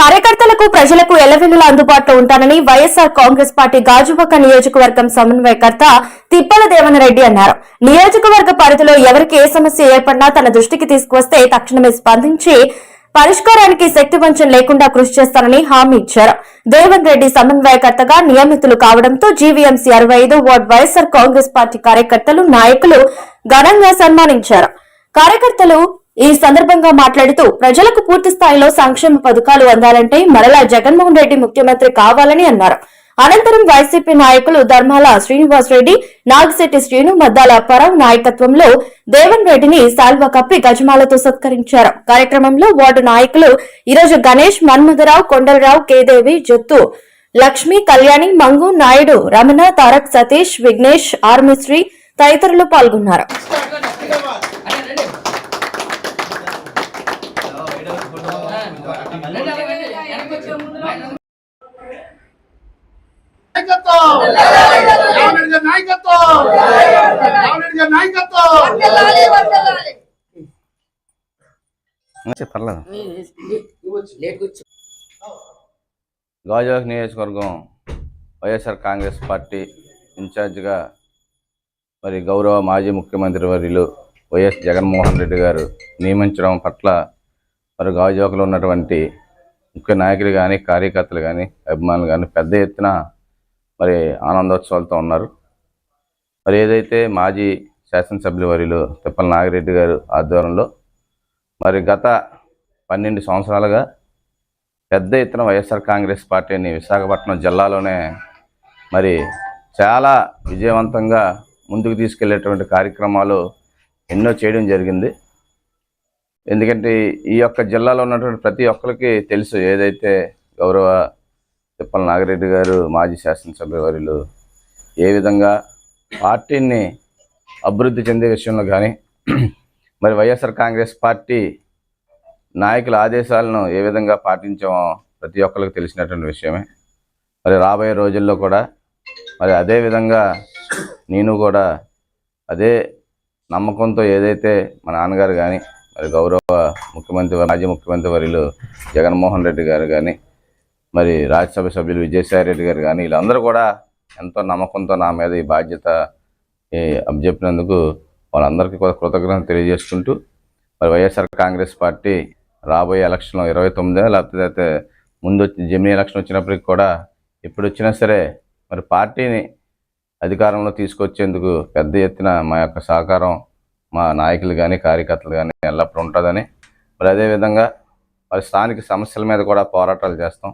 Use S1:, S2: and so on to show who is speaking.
S1: కార్యకర్తలకు ప్రజలకు ఎల్లవెల్లులా అందుబాటులో ఉంటానని వైఎస్ఆర్ కాంగ్రెస్ పార్టీ గాజువాక నియోజకవర్గం సమన్వయకర్త తిప్పల దేవనరెడ్డి అన్నారు. నియోజకవర్గ పరిధిలో ఎవరికి ఏ సమస్య ఏర్పడినా తన దృష్టికి తీసుకువస్తే తక్షణమే స్పందించి పరిష్కారానికి శక్తి వంచన లేకుండా కృషి చేస్తానని హామీ ఇచ్చారు. దేవన్ రెడ్డి సమన్వయకర్తగా నియమితులు కావడంతో జీవీఎంసీ అరవై ఐదు వార్డు వైఎస్ఆర్ కాంగ్రెస్ పార్టీ కార్యకర్తలు నాయకులు ఘనంగా సన్మానించారు. కార్యకర్తలు ఈ సందర్భంగా మాట్లాడుతూ ప్రజలకు పూర్తి స్థాయిలో సంక్షేమ పథకాలు అందాలంటే మరలా జగన్మోహన్ రెడ్డి ముఖ్యమంత్రి కావాలని అన్నారు. అనంతరం వైసీపీ నాయకులు ధర్మాల శ్రీనివాస్ రెడ్డి నాగిశెట్టి శ్రీను మద్దాల పరం నాయకత్వంలో దేవన్ రెడ్డిని శాల్వా కప్పి గజమాలతో సత్కరించారు. కార్యక్రమంలో వార్డు నాయకులు ఈరోజు గణేష్ మన్మధరావు కొండలరావు కేదేవి జొత్తు లక్ష్మి కళ్యాణి మంగు నాయుడు రమణ తారక్ సతీష్ విఘ్నేష్ ఆర్మిశ్రీ తదితరులు పాల్గొన్నారు.
S2: పర్లేదు గాజువాక నియోజకవర్గం వైఎస్ఆర్ కాంగ్రెస్ పార్టీ ఇన్ఛార్జిగా మరి గౌరవ మాజీ ముఖ్యమంత్రి వర్యులు వైఎస్ జగన్మోహన్ రెడ్డి గారు నియమించడం పట్ల మరి గాజువాకలో ఉన్నటువంటి ముఖ్య నాయకులు కానీ కార్యకర్తలు కానీ అభిమానులు కానీ పెద్ద ఎత్తున మరి ఆనందోత్సవాలతో ఉన్నారు. మరి ఏదైతే మాజీ శాసనసభ్యుల వర్యులు తిప్పల నాగిరెడ్డి గారు ఆధ్వర్యంలో మరి గత పన్నెండు సంవత్సరాలుగా పెద్ద ఎత్తున వైఎస్ఆర్ కాంగ్రెస్ పార్టీని విశాఖపట్నం జిల్లాలోనే మరి చాలా విజయవంతంగా ముందుకు తీసుకెళ్ళేటువంటి కార్యక్రమాలు ఎన్నో చేయడం జరిగింది. ఎందుకంటే ఈ యొక్క జిల్లాలో ఉన్నటువంటి ప్రతి ఒక్కరికి తెలుసు ఏదైతే గౌరవ తిప్పల నాగిరెడ్డి గారు మాజీ శాసనసభ్యులు ఏ విధంగా పార్టీని అభివృద్ధి చెందే విషయంలో కానీ మరి వైఎస్ఆర్ కాంగ్రెస్ పార్టీ నాయకుల ఆదేశాలను ఏ విధంగా పాటించామో ప్రతి ఒక్కరికి తెలిసినటువంటి విషయమే. మరి రాబోయే రోజుల్లో కూడా మరి అదే విధంగా నేను కూడా అదే నమ్మకంతో ఏదైతే మా నాన్నగారు కానీ మరి గౌరవ ముఖ్యమంత్రి మాజీ ముఖ్యమంత్రి వర్యులు జగన్మోహన్ రెడ్డి గారు కానీ మరి రాజ్యసభ సభ్యులు విజయసాయి రెడ్డి గారు కానీ వీళ్ళందరూ కూడా ఎంతో నమ్మకంతో నా మీద ఈ బాధ్యత ఈ అప్పచెప్పినందుకు వాళ్ళందరికీ కూడా కృతజ్ఞతలు తెలియజేసుకుంటూ మరి వైఎస్ఆర్ కాంగ్రెస్ పార్టీ రాబోయే ఎలక్షన్లో ఇరవై తొమ్మిది లేకపోతే ముందు వచ్చి జమినీ ఎలక్షన్ వచ్చినప్పటికి కూడా ఎప్పుడు వచ్చినా సరే మరి పార్టీని అధికారంలో తీసుకొచ్చేందుకు పెద్ద ఎత్తున మా యొక్క సహకారం మా నాయకులు కానీ కార్యకర్తలు కానీ ఎల్లప్పుడూ ఉంటుందని. మరి అదేవిధంగా మరి స్థానిక సమస్యల మీద కూడా పోరాటాలు చేస్తాం.